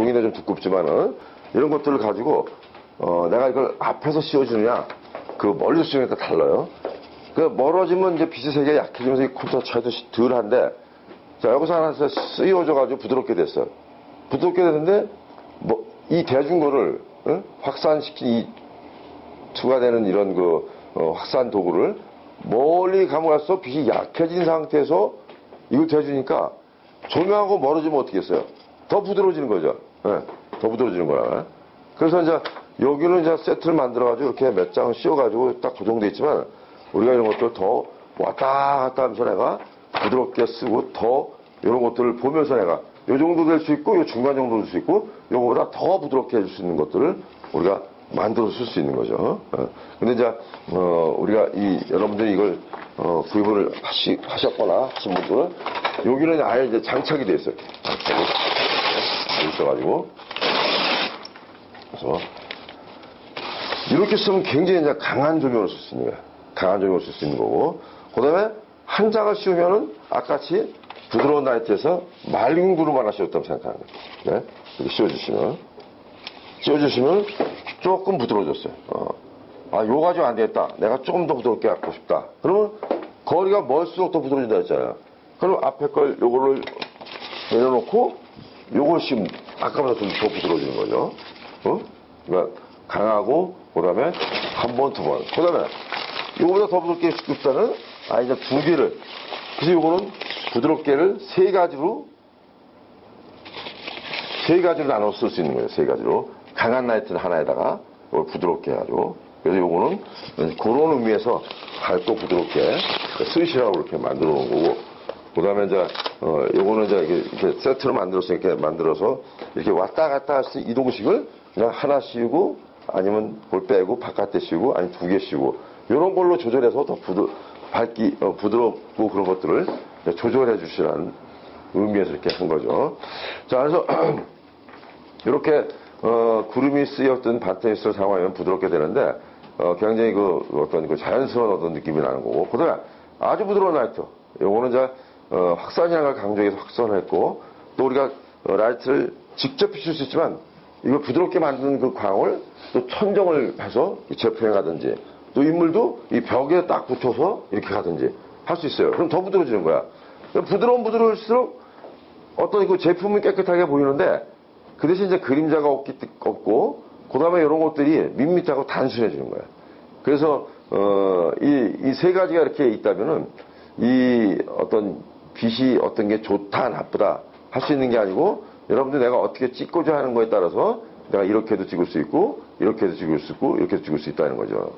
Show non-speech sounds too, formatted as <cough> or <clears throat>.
종이는 좀 두껍지만은 이런 것들을 가지고 어, 내가 이걸 앞에서 씌워주느냐 그 멀리서 따라 달라요. 그 멀어지면 이제 빛의 세계가 약해지면서 이 콘트라 차이도 덜한데 자 여기서 하나 쓰여져가지고 부드럽게 됐어요. 부드럽게 됐는데 뭐 이 대중거를 어? 확산시킨 이 추가되는 이런 그 어, 확산 도구를 멀리 가면서 빛이 약해진 상태에서 이걸 대주니까 조명하고 멀어지면 어떻게 했어요? 더 부드러워지는 거죠. 예, 더 부드러워지는 거야. 그래서 이제 여기는 이제 세트를 만들어가지고 이렇게 몇 장을 씌워가지고 딱 고정돼 있지만 우리가 이런 것들 더 왔다 갔다 하면서 내가 부드럽게 쓰고 더 이런 것들을 보면서 내가 요 정도 될 수 있고 요 중간 정도 될 수 있고 요거보다 더 부드럽게 해줄 수 있는 것들을 우리가 만들어 쓸 수 있는 거죠. 어. 근데 이제 어, 우리가 이 여러분들이 이걸 어, 구입을 하시, 하셨거나 하신 분들은 여기는 아예 이제 장착이 돼 있어요. 장착이 돼 있어가지고 그래서 이렇게 쓰면 굉장히 이제 강한 조명을 쓸 수 있는 거야. 강한 조명을 쓸 수 있는 거고 그 다음에 한 장을 씌우면은 아까같이 부드러운 라이트에서 맑은 구름 하나 씌웠다고 생각하는 거예요. 네? 이렇게 씌워주시면 씌워주시면 조금 부드러워졌어요. 어. 아, 요 가지고 안 되겠다. 내가 조금 더 부드럽게 갖고 싶다. 그러면 거리가 멀수록 더 부드러워진다 했잖아요. 그럼 앞에 걸 요거를 내려놓고 요걸 씌우면 아까보다 좀 더 부드러워지는 거죠. 어? 그러니까 강하고 그다음에 한 번, 두 번. 그다음에 요거보다 더 부드럽게 싶다는 아 이제 두 개를 그래서 요거는 부드럽게를 세 가지로 세 가지로 나눠 쓸 수 있는 거예요. 세 가지로 강한 라이트를 하나에다가 이걸 부드럽게 해가지고 그래서 요거는 그런 의미에서 밝고 부드럽게 스위시라고 이렇게 만들어 놓은 거고 그 다음에 이제 어 요거는 이제 이렇게, 세트로 만들어서 이렇게 만들어서 이렇게 왔다 갔다 할 수 이동식을 그냥 하나 씌우고 아니면 볼 빼고 바깥에 씌우고 아니면 두 개 씌우고 이런 걸로 조절해서 더 부드 밝기 어, 부드럽고 그런 것들을 조절해 주시라는 의미에서 이렇게 한 거죠. 자 그래서 <clears throat> 이렇게 어, 구름이 쓰였던 바테니스를 사용하면 부드럽게 되는데 어, 굉장히 그 어떤 그 자연스러운 어떤 느낌이 나는 거고 그다음에 아주 부드러운 라이트 요거는 이제 어, 확산량을 강조해서 확산을 했고 또 우리가 어, 라이트를 직접 비출 수 있지만 이걸 부드럽게 만드는 그 광을 또 천정을 해서 제품에 가든지 또 인물도 이 벽에 딱 붙여서 이렇게 가든지 할 수 있어요. 그럼 더 부드러워지는 거야. 부드러운 부드러울수록 어떤 그 제품이 깨끗하게 보이는데 그 대신 이제 그림자가 없기, 없고 그 다음에 이런 것들이 밋밋하고 단순해지는 거야. 그래서 어, 이세 가지가 이렇게 있다면은 이 어떤 빛이 어떤 게 좋다 나쁘다 할 수 있는 게 아니고 여러분들 내가 어떻게 찍고자 하는 거에 따라서 내가 이렇게도 찍을 수 있고 이렇게도 찍을 수 있고 이렇게도 찍을 수 있다는 거죠.